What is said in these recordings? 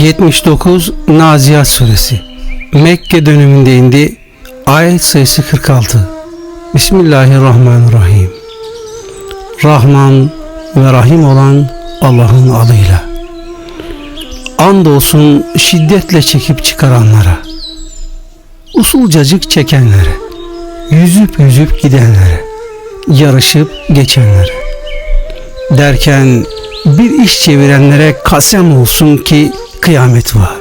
79 Nazihat Suresi. Mekke döneminde indi. Ayet sayısı 46 Bismillahirrahmanirrahim. Rahman ve Rahim olan Allah'ın adıyla. Andolsun şiddetle çekip çıkaranlara Usulcacık çekenlere Yüzüp yüzüp gidenlere Yarışıp geçenlere Derken bir iş çevirenlere kasem olsun ki kıyamet var.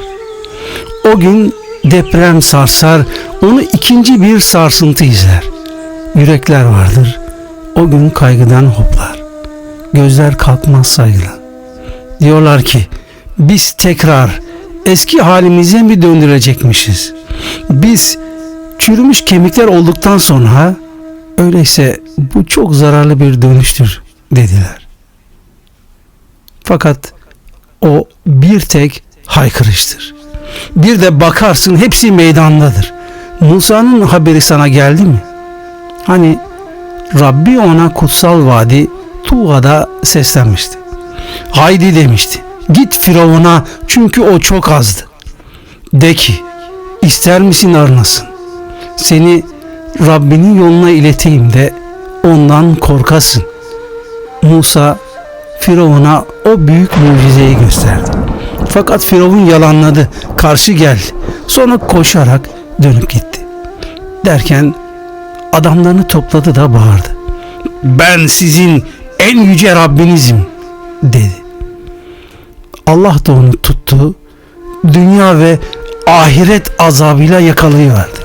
O gün deprem sarsar, onu ikinci bir sarsıntı izler. Yürekler vardır, o gün kaygıdan hoplar. Gözler kalkmaz saygıdan. Diyorlar ki, biz tekrar eski halimize mi döndürecekmişiz? Biz çürümüş kemikler olduktan sonra, öyleyse bu çok zararlı bir dönüştür dediler. Fakat o bir tek haykırıştır. Bir de bakarsın hepsi meydandadır. Musa'nın haberi sana geldi mi? Hani Rabbi ona kutsal vadi Tuğa'da seslenmişti. Haydi demişti. Git Firavun'a çünkü o çok azdı. De ki ister misin arınasın? Seni Rabbinin yoluna ileteyim de ondan korkasın. Musa Firavun'a o büyük mucizeyi gösterdi. Fakat Firavun yalanladı, karşı geldi. Sonra koşarak dönüp gitti. Derken adamlarını topladı da bağırdı. Ben sizin en yüce Rabbinizim dedi. Allah da onu tuttu. Dünya ve ahiret azabıyla yakalayıverdi.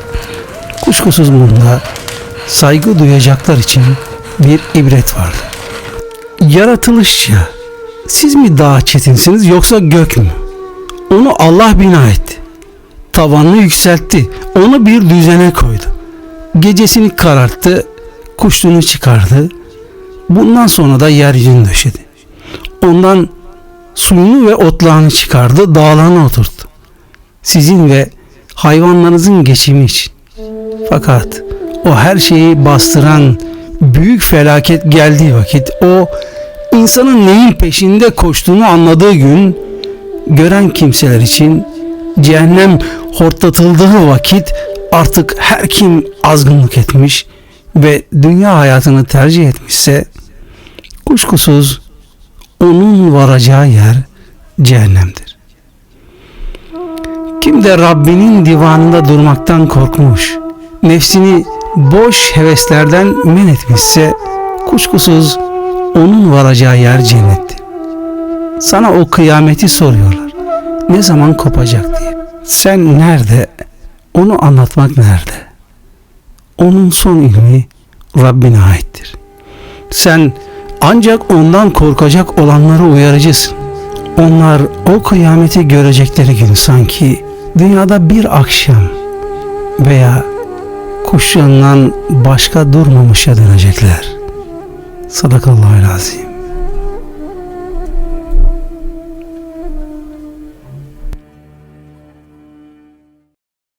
Kuşkusuz bunda saygı duyacaklar için bir ibret vardı. Yaratılışça siz mi daha çetinsiniz yoksa gök mü? Onu Allah bina etti. Tavanını yükseltti. Onu bir düzene koydu. Gecesini kararttı. Kuşluğunu çıkardı. Bundan sonra da yeryüzünü döşedi. Ondan suyunu ve otlağını çıkardı. Dağlarına oturttu. Sizin ve hayvanlarınızın geçimi için. Fakat o her şeyi bastıran büyük felaket geldiği vakit o insanın neyin peşinde koştuğunu anladığı gün gören kimseler için cehennem hortlatıldığı vakit artık her kim azgınlık etmiş ve dünya hayatını tercih etmişse kuşkusuz onun varacağı yer cehennemdir. Kim de Rabbinin divanında durmaktan korkmuş, nefsini boş heveslerden men etmişse kuşkusuz onun varacağı yer cennettir. Sana o kıyameti soruyorlar. Ne zaman kopacak diye. Sen nerede? Onu anlatmak nerede? Onun son ilmi Rabbine aittir. Sen ancak ondan korkacak olanları uyarıcısın. Onlar o kıyameti görecekleri gün sanki dünyada bir akşam veya kuş yanından başka durmamışa dönecekler. Sadakallahu azim.